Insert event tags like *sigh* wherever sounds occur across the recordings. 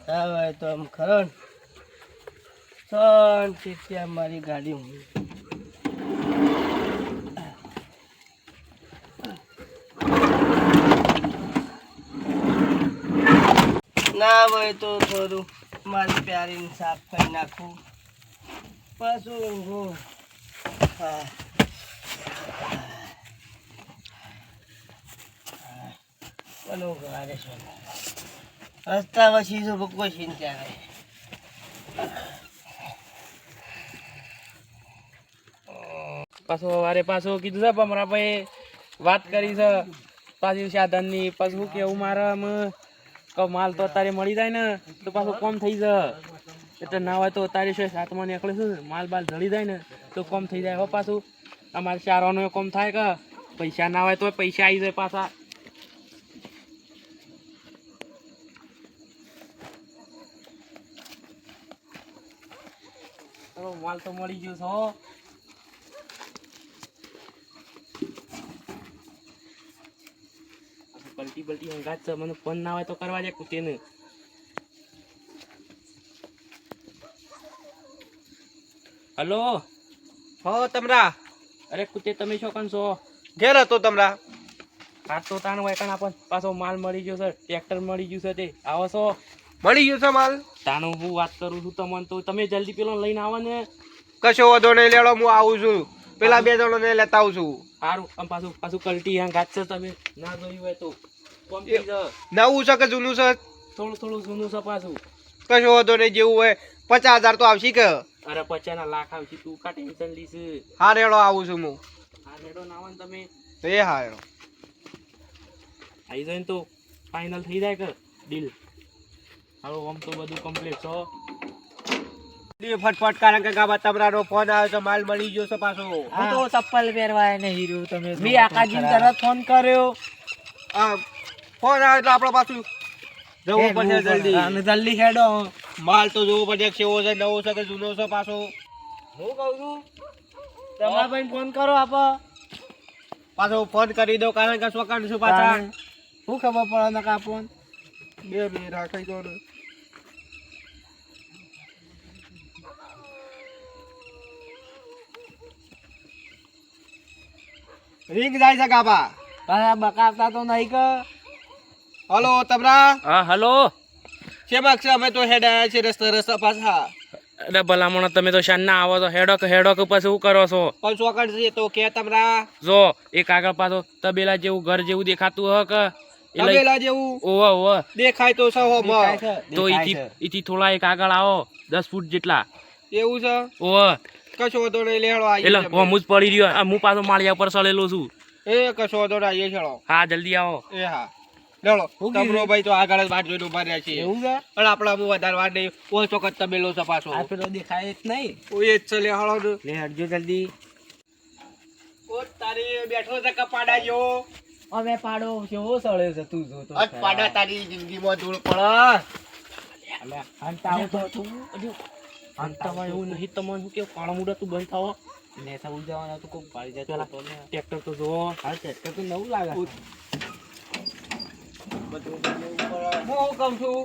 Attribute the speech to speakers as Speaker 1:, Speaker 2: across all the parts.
Speaker 1: હવે તો આમ ખરો શાંતિથી આ મારી ગાડી હું ના હોય તો થોડું મારી પ્યારીને સાફ કરી નાખું પાછું ઊંઘું હા પણ ઊંઘ છે રસ્તા પછી કોઈ ચિંતા નહીં
Speaker 2: પાછો વારે પાછો કીધું છે ભમરાભાઈ વાત કરી છે, પાછી સાધનની, પાછું શું કેવું મારે કહું માલ તો અત્યારે મળી જાય ને, તો પાછું કોમ થઈ જાય. એટલે ના હોય તો અત્યારે શું સાતમાં નીકળે શું માલ બાલ જળી જાય ને, તો કોમ થઈ જાય. હો પાછું, અમારે ચારવાનું કોમ થાય કે, પૈસા ના હોય તો પૈસા આવી જાય પાછા ચલો માલ તો મળી ગયો છો હો. પલટી પલટી હંગાત છે મને ફોન ના હોય તો કરવા દે કુતેને હલો?
Speaker 1: હો તમરા.
Speaker 2: અરે કુતે તમે શું કામ છો?
Speaker 1: ઘેર હતો તમરા.
Speaker 2: હાથ તો તાણ હોય કાણ આપણ. પાછો માલ મળી ગયો છે ટ્રેક્ટર મળી ગયું છે તે. આવો છો.
Speaker 1: મળી ગયું છે માલ?
Speaker 2: તાણું હું વાત કરું છું તમને તો તમે જલ્દી પેલો લઈને આવો ને.
Speaker 1: કશો વધો નહીં લેડો હું આવું છું. પેલા બે જણો ને લેતા આવું છું.
Speaker 2: સારું આમ પાછું પાછું કલટી હંગાત છે તમે. ના જોયું હોય તો
Speaker 1: નવું છે કે જૂનું છે?
Speaker 2: થોડું થોડું જૂનું છે પાછું.
Speaker 1: કશો વધો નહીં જેવું હોય. પચાસ હજાર તો આવશે કે?
Speaker 2: અરે પચાના લાખ આવશે. તું કા ટેન્શન લીશ
Speaker 1: હા રેડો આવું છું હું.
Speaker 2: હા રેડો ના આવે ને તમે.
Speaker 1: એ હા રેડો.
Speaker 2: આવી જાય ને તો ફાઇનલ થઈ જાય કે? ડીલ હાલો આમ તો બધું કમ્પ્લીટ છો
Speaker 1: લી ફટફટ કારણ કે ગામમાં તમારો ફોન આવ્યો તો માલ મળી ગયો છે પાછો.
Speaker 3: હું તો ચપ્પલ પહેરવાય એને હીરો તમે
Speaker 2: મેં આકાજી તરત ફોન કર્યો.
Speaker 1: આ ફોન આવ્યો એટલે આપણે પાછું જવું પડશે જલ્દી.
Speaker 3: અને જલ્દી હેડો.
Speaker 1: માલ તો જોવો પડશે કેવો છે નવો છે કે જૂનો છે પાછો.
Speaker 3: હું કહું છું તમારા ભાઈ ફોન કરો આપ.
Speaker 1: પાછો ફોન કરી દો કારણ કે છું પાછા?
Speaker 3: શું ખબર પડે ને કાપોન
Speaker 1: બે બે રાખી દો રિંગ જાય છે કાપા
Speaker 3: પાછા બકાવતા તો નહીં કે.
Speaker 1: હલો તબરા.
Speaker 2: હા હલો.
Speaker 1: છે? અમે તો હેડ આવ્યા છે રસ્તા રસ્તા પાછા.
Speaker 2: અરે ભલામણ તમે તો શાન ના આવો તો હેડોક હેડોક હેડો પછી શું કરો છો?
Speaker 1: પણ ચોકડ છે તો કે તમરા
Speaker 2: જો એક આગળ પાછો તબેલા જેવું ઘર જેવું દેખાતું હ કે?
Speaker 1: તબેલા જેવું?
Speaker 2: ઓવે ઓવે
Speaker 1: દેખાય તો સહો
Speaker 2: તો ઈથી ઈથી થોડા એક આગળ આવો દસ ફૂટ જેટલા.
Speaker 1: એવું છે?
Speaker 2: ઓવે
Speaker 1: કશો વધો નહીં લેડો
Speaker 2: એટલે હું જ પડી રહ્યો આ હું પાછો માળિયા પર ચડેલો છું.
Speaker 1: એ કશો વધો આવીએ છેડો
Speaker 2: હા જલ્દી આવો.
Speaker 1: એ હા. લેડો તમરો ભાઈ તો આગળ જ વાટ જોઈને ઊભા રહ્યા છે
Speaker 3: એવું છે?
Speaker 1: પણ આપણા હું વધારે વાર નહીં ઓછો ચોક્કસ તબેલો છે પાછો.
Speaker 3: આ પેલો દેખાય જ નહીં.
Speaker 1: ઓય જ છે લે હાલો
Speaker 3: લે હટજો જલ્દી.
Speaker 1: ઓ તારી બેઠો છે કપાડા જેવો?
Speaker 3: અમે પાડો કેવો સળ્યો છે તું જોતો
Speaker 1: પાડા તારી જિંદગીમાં ધૂળ પડે.
Speaker 3: અલ્યા હંતા તો તું.
Speaker 2: અંતમાં એવું નહીં તમને શું કે પાણા મુડા તું બંધ થાવો?
Speaker 3: નેસા ઉજાવાના તો કોઈ પાડી જતો
Speaker 2: પેલા ટ્રેક્ટર તો જોવો.
Speaker 3: હાલ ટ્રેક્ટર તો નવું લાગે
Speaker 1: હું કહું છું?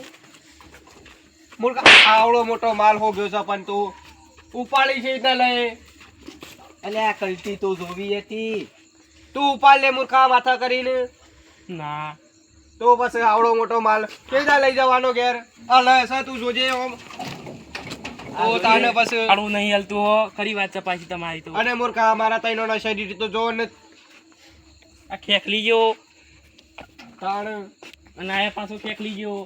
Speaker 1: મૂર્ખા આવડો મોટો માલ હો ગયો છે પણ તું ઉપાડી છે એટલે લઈ
Speaker 3: અલ્યા આ કલટી તો જોવી હતી.
Speaker 1: તું ઉપાડ લે મૂર્ખા માથા કરીને.
Speaker 2: ના.
Speaker 1: તો પછી આવડો મોટો માલ કેજા લઈ જવાનો ઘેર? આ લે તું જોજે ઓમ. ઓ તાને બસ
Speaker 2: આડું નહીં હલતું હો. ખરી વાત છે પાછી તમારી તો.
Speaker 1: અને મૂર્ખા અમારા તઈનો ના શરીર તો જો ને.
Speaker 2: આ ખેકલી ગયો
Speaker 1: તાણ.
Speaker 2: અને આ પાછો ખેકલી ગયો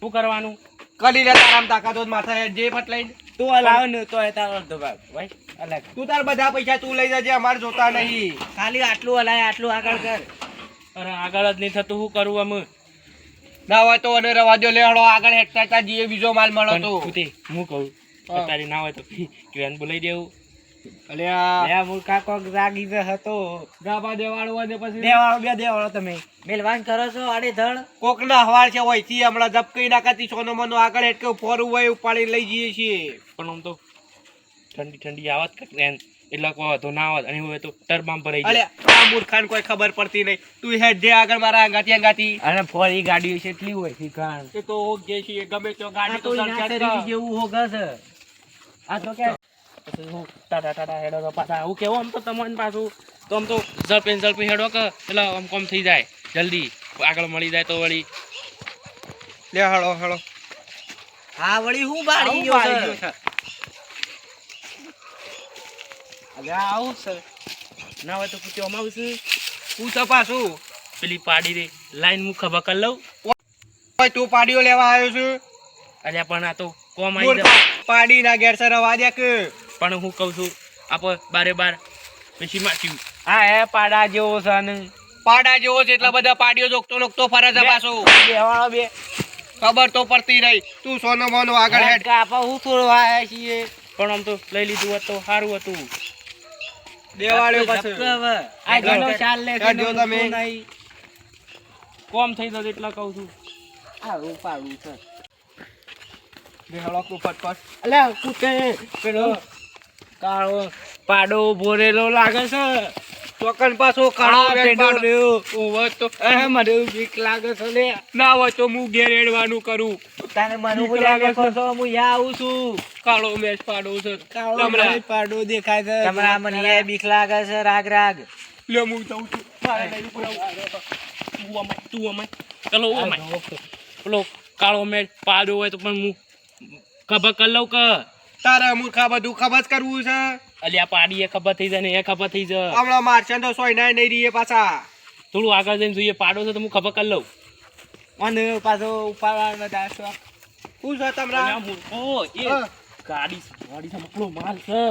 Speaker 2: શું કરવાનું?
Speaker 1: કરી લે તારામ તાકાત તો માથા જે જે લઈને
Speaker 3: તું હલાવે ને તો એ તારો અડધો ભાગ. ભાઈ અલગ.
Speaker 1: તું તાર બધા પૈસા તું લઈ જજે અમારે જોતા નહીં.
Speaker 3: ખાલી આટલું હલાય આટલું આગળ કર.
Speaker 2: અરે આગળ જ નહીં થતું શું કરવું અમે?
Speaker 1: ના હોય તો અને રવા દો લેહડો આગળ હેઠતા જીએ બીજો માલ મળો તો.
Speaker 2: કુતે, હું કહું. અત્યારે ના હોય તો ક્રેન બોલાઈ દેવું.
Speaker 1: અલ્યા
Speaker 3: લે મૂર્ખા કોક જાગી જ હતો.
Speaker 1: ગાબા દેવાળો હોય પછી
Speaker 3: દેવાળો બે દેવાળો તમે. મેલવાન કરો છો આડે ધડ
Speaker 1: કોક ના હવાલ છે હોયથી હમણાં જપકઈ નાખાતી સોનો મનો આગળ હેઠ ફોરું હોય ઉપાડી લઈ જઈએ છીએ.
Speaker 2: પણ આમ તો ઠંડી ઠંડી આવત કે એટલે કોઈ વાંધો ના આવે અને હવે તો ટરબામ પર
Speaker 1: અલે આ મૂર્ખાન કોઈ ખબર પડતી નહીં. તું હેડ જે આગળ મારા અંગાથી અંગાથી
Speaker 2: અને ફોરી ગાડી કેટલી હોય શીખાણ
Speaker 1: કે તો જે છે ગમે તો ગાડી તો.
Speaker 2: એના જેવું હોગા છે આ તો કે હું ટાટા ટાટા હેડો તો પાછા હું કેવો આમ તો તમને પાછું? તો આમ તો ઝડપે ઝડપે હેડો કે એટલે આમ કોમ થઈ જાય. જલ્દી. આગળ મળી જાય તો વળી.
Speaker 1: લે હળો હળો.
Speaker 3: હા વળી હું બાળી ગયો છે.
Speaker 2: હવે આવું છે. ના હોય તો પૂછ્યો આમાં આવશે
Speaker 1: હું તપાસું
Speaker 2: પેલી પાડી રે લાઈન હું ખબર કરી લઉં.
Speaker 1: ઓય તું પાડીઓ લેવા આવ્યો છું?
Speaker 2: અલ્યા પણ આ તો કોમ આવી
Speaker 1: પાડી ના ગેરસર અવાજ કે.
Speaker 2: પણ હું કહું છું આપ બારે બાર પછી માચ્યું હા હે પાડા જેવો છે ને
Speaker 1: પાડા જેવો છે એટલા બધા પાડીઓ જોકતો લોકતો ફરે છે પાછો.
Speaker 2: બેવાળો બે.
Speaker 1: ખબર તો પડતી રહી. તું સોનો મોનો આગળ હેડ.
Speaker 2: કાપા હું થોડો આયા છીએ. પણ આમ તો લઈ લીધું હતું સારું હતું.
Speaker 1: દેવાળ્યો પાછો.
Speaker 2: આ ઘણો ચાલ લે
Speaker 1: જો તમે.
Speaker 2: કોમ થઈ જશે એટલા કહું છું.
Speaker 3: આ ઉપાડું છે.
Speaker 1: બે હળો તું ફટફટ
Speaker 2: અલ્યા કૂટે પેલો કાળો પાડો ભોરેલો લાગે છે.
Speaker 1: ચોકન પાછો કાળો
Speaker 2: પેડો
Speaker 1: પાડો.
Speaker 2: રહ્યો.
Speaker 1: તો
Speaker 2: એ મને બીક લાગે છે લે.
Speaker 1: ના હોય તો હું ઘેર કરું.
Speaker 3: તને મને
Speaker 1: બીક લાગે
Speaker 3: છે. તો હું યા આવું છું.
Speaker 1: કાળો મેચ પાડો છે.
Speaker 2: કાળો મેચ પાડો દેખાય છે.
Speaker 3: તમારા મને બીક લાગે છે રાગ રાગ.
Speaker 1: લે હું જઉં છું.
Speaker 2: તું અમાય તું અમાય ચલો અમાય પેલો કાળો મેચ પાડો હોય તો પણ હું ખબર કર લઉં કે
Speaker 1: તારા મૂર્ખા બધું ખબર કરવું છે.
Speaker 2: અલ્યા પાડીએ ખબર થઈ જાય ને એ ખબર થઈ જાય.
Speaker 1: હમણાં મારશે ને તો સોયના નહીં રહીએ પાછા.
Speaker 2: થોડું આગળ જઈને જોઈએ પાડો છે તો હું ખબર કરી લઉં.
Speaker 3: અને પાછો ઉપાડવાનો બધા શોખ.
Speaker 1: શું છે તમારા?
Speaker 2: મૂર્ખો, એ. ગાડી ગાડી છે મકલો માલ છે.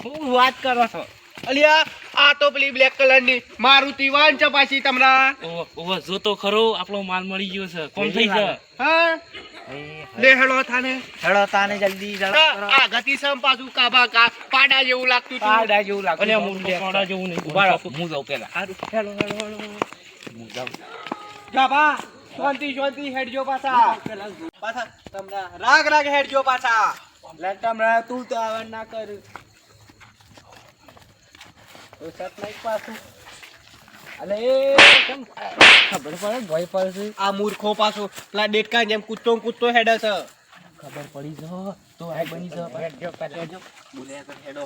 Speaker 3: શું વાત કરો છો?
Speaker 1: અલિયા આ તો પેલી બ્લેક કલરની મારુતિ વાન છે પાછી તમરા
Speaker 2: ઓવો, જો તો ખરો આપણો માલ મળી ગયો છે. કોમ થઈ છે
Speaker 1: હા? લે હેડો થાને.
Speaker 3: હેડો તાને જલ્દી
Speaker 1: આ ગતિ સમ પાછું કાબા કા પાડા જેવું લાગતું હતું.
Speaker 3: પાડા જેવું લાગતું
Speaker 2: અલ્યા મૂર્ખો, પાડા જેવું નહીં.
Speaker 3: ઊભા હું જાઉં પેલા
Speaker 1: હેડો, હેડો, હેડો. જા બા, શાંતિ શાંતિ હેડજો પાછા. પાછા તમને રાગ રાગ હેડજો પાછા.
Speaker 3: લટમરા તું તો આવા ના કર. તો સત નહીં પાછું. અલે કેમ ખબર પડે ભય પડશે?
Speaker 1: આ મૂર્ખો પાછો પેલા ડેટકા જેમ કૂદતો કૂદતો હેડે છે.
Speaker 2: ખબર પડી જો તો આ બની જો
Speaker 3: હેડજો હેડો.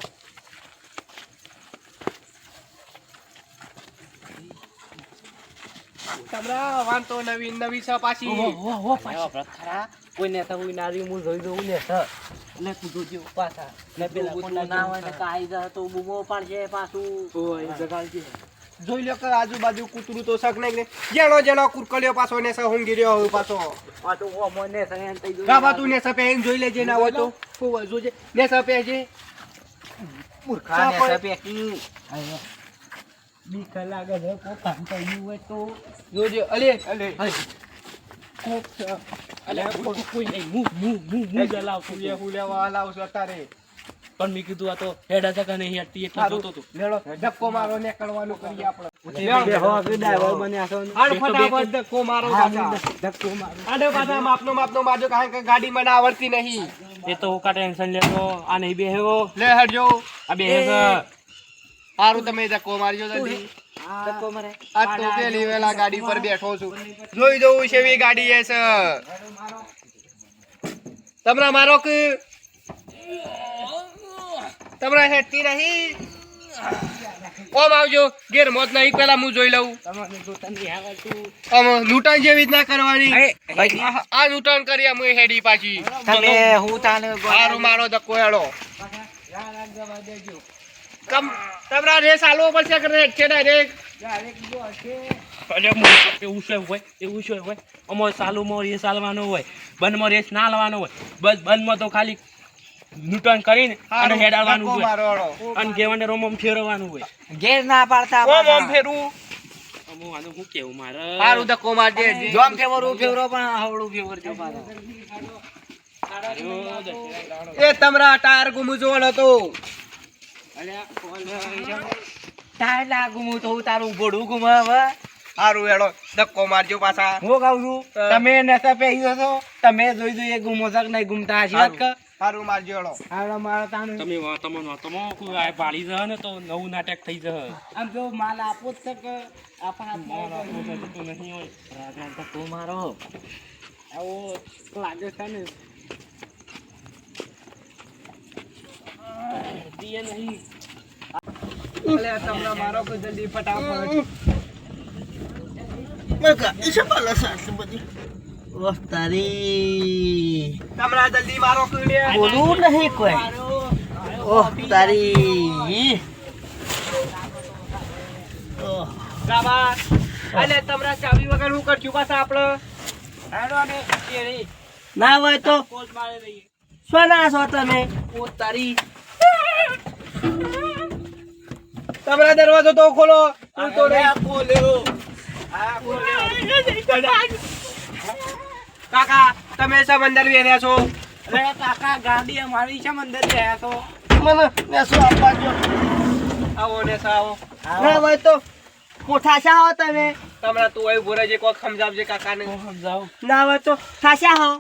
Speaker 1: તમરા વાન નવી નવી છે પાછી.
Speaker 3: ખરા. કોઈ નેતા હોય નારી હું જોઈ દઉં ને સર એટલે તું જોજો પાછા ને પેલા કોના ના હોય ને કાઈ જા તો બૂમો પાડશે પાછું.
Speaker 1: જોઈ લો કે આજુબાજુ કૂતરું તો શક નહીં જેનો જેનો કુરકલ્યો પાછો ને સહુંગી રહ્યો હોય પાછો.
Speaker 3: આ તો ઓ મને સહન થઈ ગયું.
Speaker 1: તું ને સપે જોઈ લેજે ના હોય તો. જોજે. ને સપે છે
Speaker 3: મૂર્ખા ને સપે બીક લાગે છે કોઈ કામ કર્યું હોય તો.
Speaker 1: જોજે અલે અલે.
Speaker 3: કોક છે.
Speaker 2: કોઈ નહીં. હું હું હું હું
Speaker 1: વાલા આવશે અત્યારે.
Speaker 2: પણ મેં કીધું આ તો હેડા છે કે નહીં હેડતી એટલે જોતો તો
Speaker 1: લેડો ધક્કો મારો ને કરવાનું કરીએ આપણે.
Speaker 3: હો કે ડ્રાઈવર બન્યા છો. ને.
Speaker 1: ફટાફટ ધક્કો મારો પાછા
Speaker 3: ધક્કો મારો.
Speaker 1: આડે પાછા માપનો માપનો મારજો કારણ કે ગાડી મને આવડતી નહીં.
Speaker 2: એ તો હું કા ટેન્શન લેતો આ નહીં બેહવો
Speaker 1: લે હટજો
Speaker 2: આ બેહે
Speaker 1: સારું તમે ધક્કો મારજો દાદી
Speaker 3: ધક્કો મારે.
Speaker 1: આ તો પેલી વેલા ગાડી પર બેઠો છું. જોઈ જવું છે એવી ગાડી એ છે તમરા મારો કે તમરા હેઠતી નહીં? ઓમ આવજો. ઘેર મોત નહીં પેલા હું જોઈ લઉં. આમ લૂંટણ જેવી રીતના કરવાની. આ- લૂંટણ કરી અમે હેડી પાછી.
Speaker 3: તમે હું તાને
Speaker 1: મારો મારો ધક્કો હેડો. તમ તમરા રેસ આલવો પડશે કે રેસ? છે ડાયરેક્ટ
Speaker 2: એવું શું હોય એવું શું હોય. અમારે સાલુમાં રેસ આલવાનો હોય બંધમાં રેસ ના આલવાનો હોય. બસ બંધમાં તો ખાલી ન્યૂટન કરીને અને હેડ હોય. અને કેવાને રોમમ ફેરવવાનું હોય.
Speaker 3: ઘેર ના પાડતા
Speaker 1: ઓમ ફેરવું.
Speaker 2: અમો કેવું મારે?
Speaker 1: સારું ધક્કો મારજે
Speaker 3: જોમ ફેવરું ફેવરો પણ હવળું ફેવરજો પાછા.
Speaker 1: એ તમરા ટાયર ગુમ જોવાનો હતો.
Speaker 3: તાર ના ગુમું તો હું તારું ઘોડું ગુમાવે.
Speaker 1: સારું એડો ધક્કો મારજો પાછા.
Speaker 3: હું કહું છું
Speaker 1: હા.
Speaker 3: તમે નશા પહેરી છો તમે જોઈ જોઈએ ગુમો છો કે નહીં ગુમતા હશી વાત
Speaker 1: સારું મારજો એડો
Speaker 3: આવડો મારો તાણ.
Speaker 2: તમે તમે તમે કોઈ આ પાડી જહ ને તો નવું નાટક થઈ જશે.
Speaker 3: આમ જો માલ આપો જ છે કે આપણા
Speaker 2: નહીં હોય
Speaker 3: રાજા તો તું મારો
Speaker 2: આવો લાગે છે ને.
Speaker 1: તમને મારો કે જલ્દી ફટાફટ
Speaker 3: ઓહ તારી
Speaker 1: તમને જલ્દી મારો
Speaker 3: નહીં કોઈ ઓહ તારી
Speaker 1: અલે તમને ચાવી વગર હું કરશું પાછા આપણે ને
Speaker 3: હોય તો શું છો તમે? તારી
Speaker 1: તમારા દરવાજો તો ખોલો. તો ખોલ્યો કાકા તમે સમંદર વેર્યા છો?
Speaker 3: અરે કાકા ગાડી અમારી છે મંદિર ગયા છો? મને મેસો આપવા દો
Speaker 1: આવો ને સાવો.
Speaker 3: ના ભાઈ તો કોઠાશા હો તમે?
Speaker 1: તમને તું અહીં ઊભો રહેજે કોક સમજાવજે કાકાને.
Speaker 2: સમજાવ?
Speaker 3: ના હોય તો થાશા હો.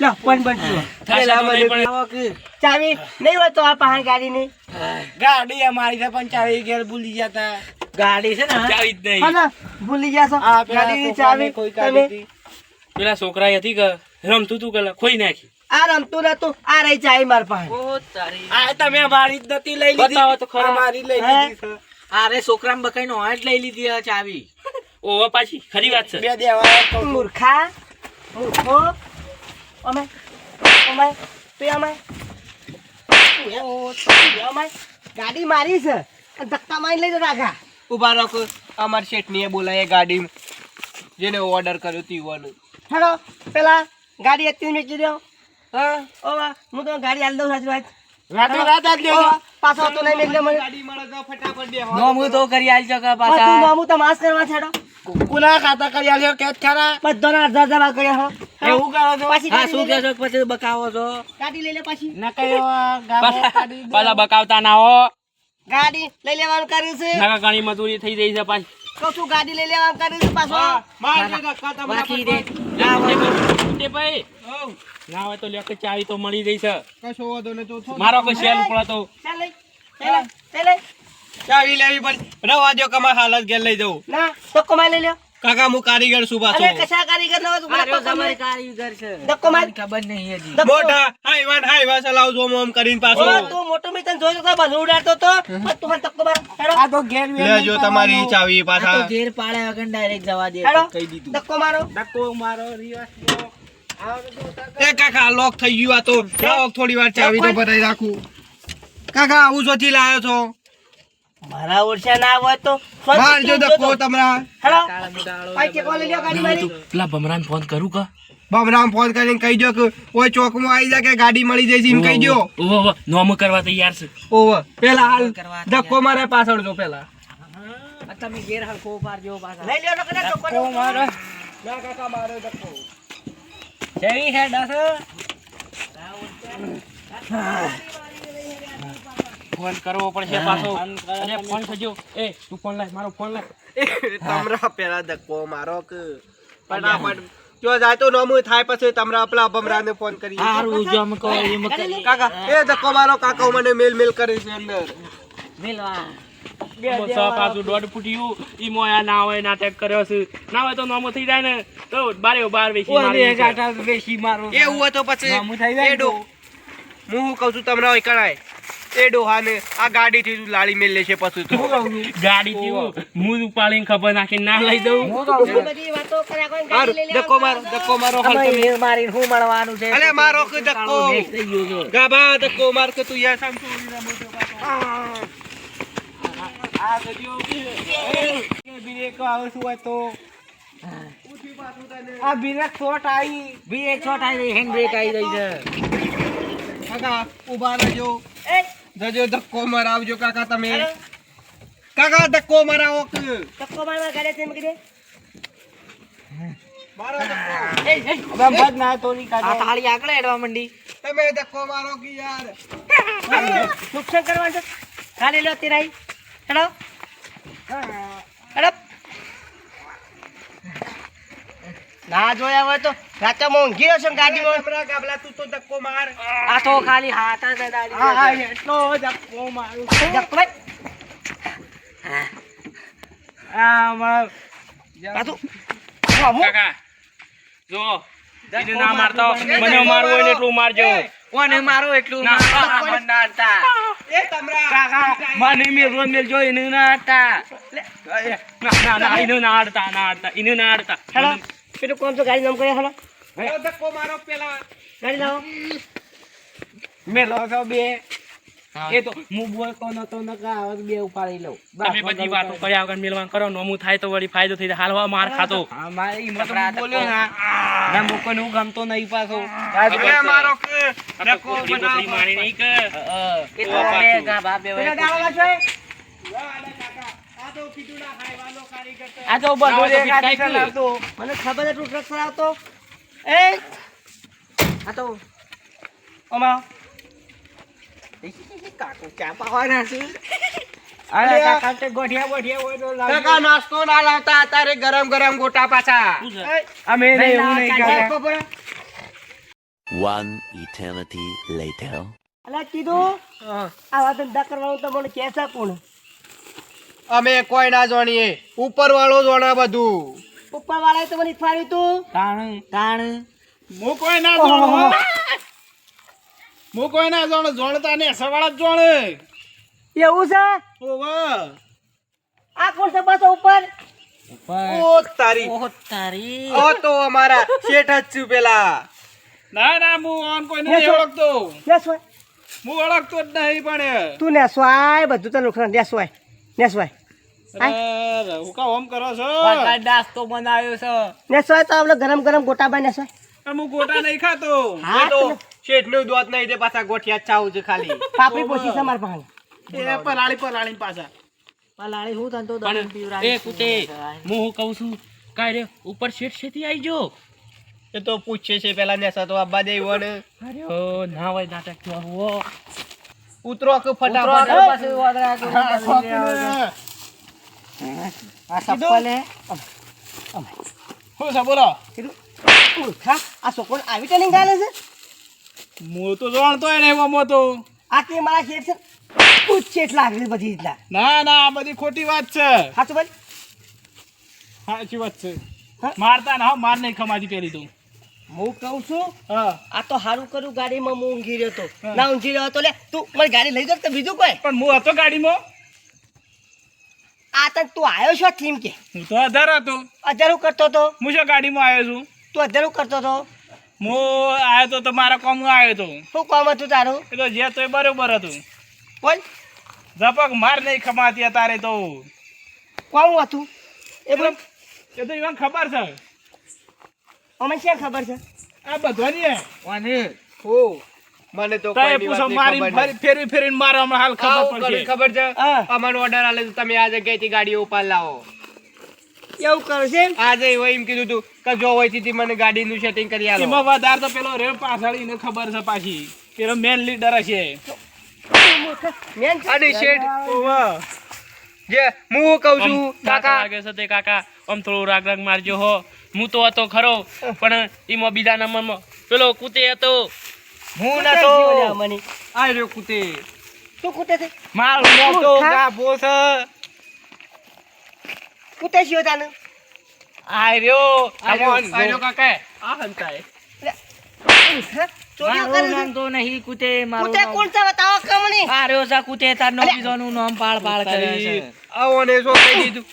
Speaker 3: લો પણ બન
Speaker 2: થાશે તો નહીં પણ
Speaker 3: ચાવી નહીં હોય તો આ પહાણ ગાડી ની ગાડી અમારી છે પણ ચાવી ઘેર ભૂલી જતા ગાડી છે ને
Speaker 2: ચાવી જ નહીં.
Speaker 3: હા ને ભૂલી જશો ગાડી ની ચાવી તમે
Speaker 2: પેલા છોકરા હતી કે રમતું તું કે ખોઈ નાખી?
Speaker 3: આ રમતું નતું આ રહી જાય માર પાસે
Speaker 1: ઓ તારી.
Speaker 3: આ તમે મારી જ નથી લઈ
Speaker 2: બતાવો તો ખરા.
Speaker 3: મારી લઈ લીધી છે. અરે છોકરામ બકાઈ નો હાથ લઈ લીધી આ ચાવી. *laughs*
Speaker 2: ઓવા પાછી ખરી વાત છે.
Speaker 3: બે દેવા મૂર્ખા મૂર્ખો. અમે અમે તું અમે. ગાડી મારી છે. ધક્કા મારી લઈ રાખા
Speaker 1: ઊભા રાખો અમાર શેઠનીએ બોલાય ગાડી જેને ઓર્ડર કર્યો તીવાનું
Speaker 3: હેલો પેલા ગાડી હતી મેં દો. હા ઓ વાહ હું તો ગાડી હાલ દઉં સાચી વાત. રાતે રાત આલ દેજો પાછો તો નહીં મેકલે મને
Speaker 1: ગાડી મળે તો ફટાફટ બેહો.
Speaker 3: નોમું તો કરી આલજો કે પાછા. તું નોમું તો માસ કરવા છેડો. કુના ખાતા કરી આલજો કે ખરા? બધાના અડધા અડધા કર્યા હો. એવું કરો છો? પાછી હા શું કહો પછી બકાવો છો? ગાડી લઈ લે પાછી. ના કયો
Speaker 2: પાછા પાછા બકાવતા ના હો.
Speaker 3: ગાડી લઈ લેવાનું કર્યું છે.
Speaker 2: નકા ઘણી મજૂરી થઈ જઈ છે પાછી.
Speaker 3: કહું છું ગાડી લઈ લેવા કરી પાછો? બાકી દે
Speaker 1: ફટાફટ.
Speaker 2: ભાઈ. ના હોય તો લ્યો કે ચાવી તો મળી જઈ છે.
Speaker 1: કશો વાંધો નહીં, તો
Speaker 2: મારો કોઈ શેલ પડે તો.
Speaker 3: ચાલ લઈ. લઈ. લઈ.
Speaker 1: ચાવી લેવી પડે. રવા દો કમા હાલત ઘેર લઈ જવું.
Speaker 3: ના તો કમાઈ લઈ લ્યો.
Speaker 1: કાકા હું કારીગર છું પાછો.
Speaker 3: અરે કશા કારીગર ન તમારી કારીગર છે. ડક્કો માર. ધક્કો માર. ધક્કો.
Speaker 1: મોટા હાઈવા હાઈવા ચલાવજો આમ આમ કરીને પાછો.
Speaker 3: ઓ, તું મોટો મેં તને જોયો તો બધું ઉડાડતો તો પણ તું મને ધક્કો માર. લે
Speaker 1: જો તમારી ચાવી પાછા.
Speaker 3: હેડો. ધક્કો મારો.
Speaker 1: એ કાકા લોક થઈ ગયું આ તો. થોડી વાર ચાવી તો ભરાઈ રાખું. કાકા આવું જોથી લાયો છો?
Speaker 3: મારા ઓરસા ના હોય તો
Speaker 1: મારજો દકો તમારા.
Speaker 3: હેલો? ભાઈ કે કોલે લ્યો ગાડી મારી.
Speaker 2: પેલા ભમરાને ફોન કરું કા?
Speaker 1: બમરામ ફોન કરીને કહી દો કે ઓય ચોકમાં આવી જાય કે ગાડી મળી જાય છે એમ કહી દો.
Speaker 2: ઓહો ઓહો, નોમ કરવા તૈયાર છે.
Speaker 1: ઓવર પેલા હાલ ધક્કો મારે પાછળ જો પેલા.
Speaker 3: લઈ લ્યો કદાચ ધક્કો મારો.
Speaker 1: ના કાકા મારો ધક્કો.
Speaker 2: ફોન કરવો પડશે પાછો. અરે ફોન થજો એ તું ફોન લાય મારો ફોન લાય.
Speaker 1: તમરા પેલા ધક્કો મારો કે. ફટાફટ. જો જાય તો નોમું થાય પછી તમરા પેલા બમરાને ફોન કરી કાકા એ ધક્કો મારો કાકા મને મેલ મેલ કરે છે અંદર.
Speaker 2: મેલવા. પાછું દોઢ ફૂટ્યું. ઈ મોયા ના હોય નાટક કર્યો છે. ના હોય તો નોમો થઈ જાય ને. તો બારે બાર વેચી મારી
Speaker 1: એવું હોય તો પછી એ ડો હું કહું છું તમને હોય કણાય. એ ડોહાને આ ગાડીથી જ લાળી મેલ લેશે પછી તો.
Speaker 2: ગાડી જેવું મું ઉપાડીને ખબર નાખી ના લઈ દઉં?
Speaker 1: હારું,
Speaker 3: લઈ
Speaker 1: ધક્કો મારો મારી મારો મળવાનું છે? અલે મારો કે ધક્કો. ગાબા ધક્કો માર કે તું યાર સામ મોટો આ એ બ્રેક આવે શું હોય તો.
Speaker 3: આ બ્રેક છોટ આવી. બ્રેક છોટ આવી. હેન્ડ બ્રેક આવી રહી છે.
Speaker 1: કાકા ઊભા રહેજો.
Speaker 3: એ
Speaker 1: જજો ધક્કો મરાવજો કાકા તમે. કાકા ધક્કો મરાવો કે?
Speaker 3: ધક્કો મારવા ગાડી છે મગરે
Speaker 1: મારો ધક્કો.
Speaker 3: એ એ. ના તો કાઢો આ તાળી આગળ હેડવા મંડી.
Speaker 1: તમે ધક્કો મારો કે યાર?
Speaker 3: નુકસાન કરવા છે? ગાડી લો તેરાઈ હેડો હેડો
Speaker 4: ના જોયા હોય તો રાતે મોંઘી હશે ને ગાડીમાં
Speaker 1: તમરા ગાબલા તું તો ધક્કો માર.
Speaker 4: આ તો ખાલી હાથ જ દાડી
Speaker 1: હા હા એટલો ધક્કો મારું.
Speaker 4: જકવે
Speaker 1: આ માર
Speaker 4: પાછું
Speaker 2: કાકા જો ના મારતો મને મારવું ને એટલું મારજો.
Speaker 4: કોને મારો એટલું
Speaker 2: ના,
Speaker 4: હતા
Speaker 1: એ તમરા.
Speaker 2: કાકા મને મેં રોજ મેલ ના આડતા ના
Speaker 4: હેલો. પેલું કોણ તો ગાડી નામ કરે હેલો?
Speaker 1: ધક્કો મારો પેલા.
Speaker 4: ગાડી લાવો.
Speaker 1: મેલો તો બે.
Speaker 2: એ તો હું બોલતો નતો નકા હવે બે ઉપાડી લઉં. તમે બધી વાતો કર્યા વગર મેલવાન કરો નોમું થાય તો વળી ફાયદો થઈ જાય. હાલવા માર ખાતો.
Speaker 1: બોલ્યો ના?
Speaker 2: ના મોકોને હું ગમતો નહીં પાછો.
Speaker 1: મારો કે
Speaker 2: મારી નહીં કે.
Speaker 4: એ તો બે
Speaker 1: આ તો
Speaker 4: બધું. મને ખબર ટ્રક ચલાવતો. એ! આ તો કાકુ ચા પાવાના છે?
Speaker 1: નાસ્તો ના લાવતા અત્યારે ગરમ ગરમ ગોટા પાછા. અમે
Speaker 4: નહીં લાવતા, કાકા
Speaker 5: One eternity later.
Speaker 4: અલા કીધું? આવા ધંધા કરવાનું તો મને કે છે કોણ?
Speaker 1: અમે કોઈ ના જાણીએ. ઉપર વાળો જાણે બધું.
Speaker 4: ઉપર વાળા તો મને ફાવ્યું તું. તાણ તાણ.
Speaker 1: હું કોઈ ના
Speaker 4: જાણો
Speaker 1: હું. કોઈ ના જાણો જાણતા ને સવાળા જ જાણે.
Speaker 4: એવું છે? આ કોણ છે બસ ઉપર.
Speaker 1: ઓ તારી.
Speaker 4: ઓ તારી.
Speaker 1: ઓ તો અમારા શેઠ જ છું પેલા.
Speaker 6: ના ના હું ઓન કોઈ
Speaker 4: ને
Speaker 6: નહીં? ઓળખતો. હું ઓળખતો જ નહીં પણ
Speaker 4: તું નેસવાય બધું તો નુકસાન નેસવાય નેસવાય.
Speaker 6: અરે, હું ઓમ કરો છો?
Speaker 4: નાસ્તો બનાવ્યો છે. નેસવાય તો આપણે ગરમ ગરમ ગોટા
Speaker 6: હું નહીં ખાતો.
Speaker 4: હા
Speaker 1: તો શેઠ દોત નહીં તે પાછા ગોઠિયા ચાવું છે ખાલી.
Speaker 4: પાપડી પોસી છે મારા પાસે
Speaker 6: એ પલાળી પલાળી પાછા.
Speaker 4: પલાળી હું તને તો દહીં
Speaker 2: પણ એ કુતે હું હું કહું છું કાંઈ રે ઉપર શેઠ શેઠી આવી જો
Speaker 1: એ તો પૂછે છે પેલા નેસા તો આબા દે
Speaker 2: અરે ના હોય નાટક તો
Speaker 1: ઉતરો કે ફટાફટ.
Speaker 4: આ સપ્પલ હે.
Speaker 6: શું બોલો?
Speaker 4: કીધું? આ છોકરો આવી ટ્રેનિંગ ગાલે છે?
Speaker 6: હું તો જાણતો નહીં મો તો
Speaker 4: આ કે મારા શેઠ છે પૂછ શેઠ લાગે બધી
Speaker 6: ના ના આ બધી ખોટી વાત છે.
Speaker 4: સાચું ભાઈ
Speaker 6: સાચી વાત છે? મારતા ના હો, માર નહીં ખમાતી પેલી તું.
Speaker 4: હું કહું છું
Speaker 6: હા.
Speaker 4: આ તો સારું કર્યું ગાડીમાં હું ઊંઘી રહ્યો તો. ના ઊંઘી રહ્યો તો લે તું મારી ગાડી લઈ જતો બીજું કોઈ?
Speaker 6: પણ હું હતો ગાડીમાં.
Speaker 4: આ તક તું આવ્યો છો થીમ કે?
Speaker 6: હું તો અધાર હતો.
Speaker 4: અધારું કરતો હતો
Speaker 6: હું શું ગાડીમાં આવ્યો છું?
Speaker 4: તું અધારું કરતો હતો
Speaker 6: હું આવ્યો તો તો મારા કોમ આવ્યો તો.
Speaker 4: શું કોમ હતું તારું?
Speaker 6: એ તો જે તો એ બરોબર હતું.
Speaker 4: બોલ.
Speaker 6: ઝપક માર નહીં ખમાતી તારે તો.
Speaker 4: કોમ હતું? એ
Speaker 6: એ તો ઈવન ખબર છે.
Speaker 4: અમે ક્યાં ખબર છે?
Speaker 6: આ બધવાની હે.
Speaker 1: હો. મને તો કોઈ
Speaker 6: પૂછો મારી ફરી ફેરવી ફેરવીને મારો હમણાં હાલ ખબર પડશે.
Speaker 1: ખબર છે? અમારો ઓર્ડર આલે તો તમે આ જગ્યાએથી ગાડી ઉપર લાવો.
Speaker 4: એવું કરો છે
Speaker 1: આજે એવું એમ કીધું તું કે જો હોયથી મને ગાડીનું સેટિંગ કરી આલો.
Speaker 6: એમાં વધારે તો પેલો રે પાછળ એને ખબર છે પાછી. પેલો મેન લીડર હશે.
Speaker 4: મેન
Speaker 1: અને શેઠ જે હું કહું છું
Speaker 2: કાકા
Speaker 1: કાકા.
Speaker 2: લાગે છે તે કાકા. આમ થોડું રાગ રાગ મારજો હો. હું તો હતો ખરો પણ એમાં બીજા નંબરમાં. પેલો કુતે હતો.
Speaker 1: હું નતો.
Speaker 4: મને.
Speaker 1: આ રહ્યો કુતે.
Speaker 4: તું કુતે છે?
Speaker 1: મારું નામ ગાભો છે.
Speaker 4: કુતે છીએ તાને?
Speaker 1: આ રહ્યો.
Speaker 2: આ
Speaker 1: આ રહ્યો કાકા. આ હંતાય.
Speaker 4: ચોરીઓ કરે છે?
Speaker 2: તો નહીં કુતે
Speaker 4: કુતે કોણ છે? બતાવો કે મને
Speaker 2: માર્યો છે કુતે તાર નો
Speaker 4: અલ્યા.
Speaker 2: બીજોનું નામ પાળ પાળ કરે છે.
Speaker 1: આવો ને શું કહી દીધું.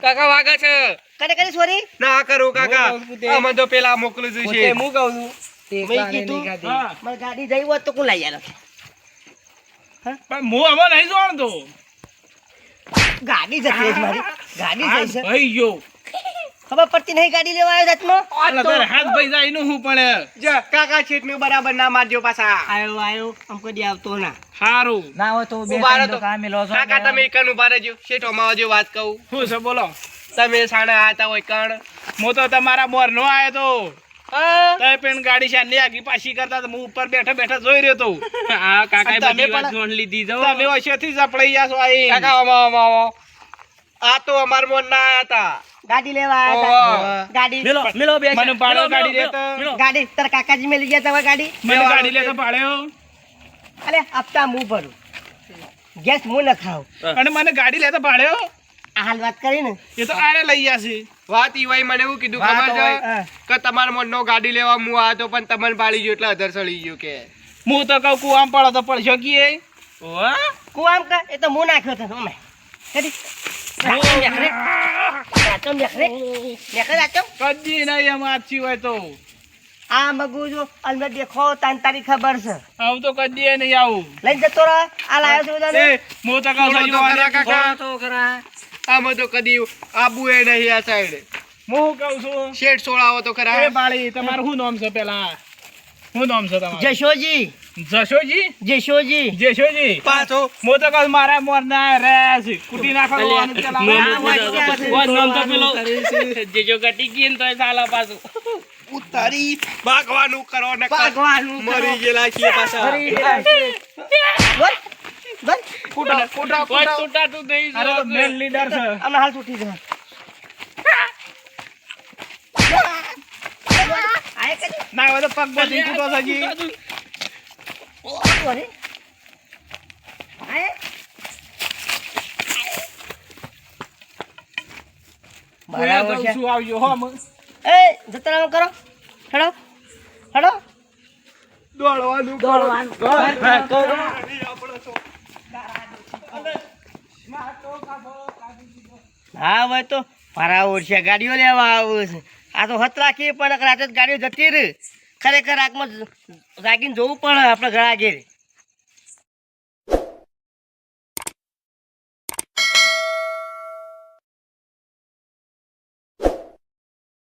Speaker 1: કાકા વાગે છે.
Speaker 4: કરે કરે સોરી
Speaker 1: ના કરો કાકા. આમાં તો પેલા મોકલું છું છે
Speaker 4: હું કહું છું મેં કીધું
Speaker 6: હા.
Speaker 4: મારે ગાડી જઈ હોત તો કોણ લઈ આલો?
Speaker 6: પણ હું હવે નહીં જાણતો
Speaker 4: ગાડી જતી રહી છે મારી. ગાડી જઈ છે.
Speaker 6: ભાઈ ગયો.
Speaker 4: ખબર પડતી નહીં ગાડી લેવા આવ્યો જાતમાં?
Speaker 6: અરે હાથ ભાઈ જાય નું હું પણ
Speaker 1: જા, કાકા છેટ બરાબર ના મારજો પાછા.
Speaker 4: આયો આયો. આમ કદી આવતો ના.
Speaker 6: સારું
Speaker 2: ના હોય તો
Speaker 1: બે રહો લો કાકા તમે એકન ઊભા રહેજો. છેટો માં આવજો વાત કહું.
Speaker 6: હું છે બોલો.
Speaker 1: તમે સાડે આતા હોય કણ.
Speaker 6: હું તો તમારા મોર નો આવ્યો તો. તમે પણ ગાડી શાની આગી પાછી કરતા હું ઉપર બેઠા બેઠા જોઈ રહ્યો તો.
Speaker 2: આ કાકાએ
Speaker 6: તમે પણ-
Speaker 2: જોણ લીધી જો
Speaker 6: તમે વચ્ચેથી જ ગયા છો આઈ
Speaker 1: કાકા આમાં આમાં આવો આ તો અમાર મોર ના આયા હતા
Speaker 4: ગાડી લેવા આયા ગાડી.
Speaker 2: મેલો મેલો બે
Speaker 6: મને પાડો ગાડી લેતો
Speaker 4: ગાડી તારા કાકાજી મેલી ગયા તમે ગાડી.
Speaker 6: મને ગાડી લેતો પાડ્યો
Speaker 4: અલે હપ્તા હું ભરું. ગેસ હું ન ખાવ
Speaker 6: અને મને ગાડી લેતો પાડ્યો
Speaker 4: આ હાલ વાત કરી ને
Speaker 6: એ તો આરે લઈ જશે
Speaker 1: વાત ઈવાઈ મને એવું કીધું ખબર છે કે તમાર મોનો ગાડી લેવા હું આ તો પણ તમને પાડી ગયો એટલે અધર સળી ગયો કે
Speaker 6: હું તો કહું કુવામ પડો તો પડશો કીએ
Speaker 4: કુવામ કા એ તો હું નાખ્યો હતો અમે કદી
Speaker 6: નહીં એમ આછી હોય તો
Speaker 4: આ મગુ જો અલમે દેખો તાન તારી ખબર છે
Speaker 6: આવું તો કદી નહીં આવું
Speaker 4: લઈને જતો રહે આ લાયો છું
Speaker 6: એ હું તો કહું
Speaker 1: થોડો તો ખરા
Speaker 6: જોવાને
Speaker 1: કાકા.
Speaker 2: તો ખરા
Speaker 1: આમાં તો કદી આબુ એ નહીં આ સાઈડ
Speaker 6: હું કહું છું?
Speaker 1: શેઠ સોળાવો તો
Speaker 6: એ
Speaker 1: ખરા
Speaker 6: બાળી તમારું શું નામ છે પેલા? શું નામ છે તમારું?
Speaker 4: જશોજી.
Speaker 6: જશોજી?
Speaker 4: જશોજી.
Speaker 6: જશોજી.
Speaker 1: પાછો.
Speaker 6: મો તો કહું મારા મોર ના રે કુટી નાખવાનું
Speaker 2: જેજો ગટી ગઈ તો સાલા પાછો પાછું.
Speaker 1: ઉતારી ભાગવાનું કરો ને
Speaker 4: ભાગવાનું
Speaker 1: મરી ગયેલા છીએ પાછા.
Speaker 4: ફરી
Speaker 6: ફૂટા ફૂટા
Speaker 2: ફૂટા
Speaker 6: ફૂટા.
Speaker 2: તું નહીં
Speaker 6: અરે તો મેન લીડર છે.
Speaker 4: અને હાલ તૂટી જાય આય કદી
Speaker 6: ના હવે તો પગ બધી કૂટો છે
Speaker 4: અરે આય બરાબર છે.
Speaker 6: છું આવજો હો.
Speaker 4: એ જતરામ કરો. હેડો. હેડો.
Speaker 1: દોડવાનું
Speaker 4: દોડવાનું. હા ભાઈ તો મારા છે, ગાડીઓ લેવા આવું છે. આ તો હત રાખી પણ રાતે ગાડીઓ જતી રહી. ખરેખર આગમાં રાગીને જોવું પણ આપણે ઘણા ઘેર.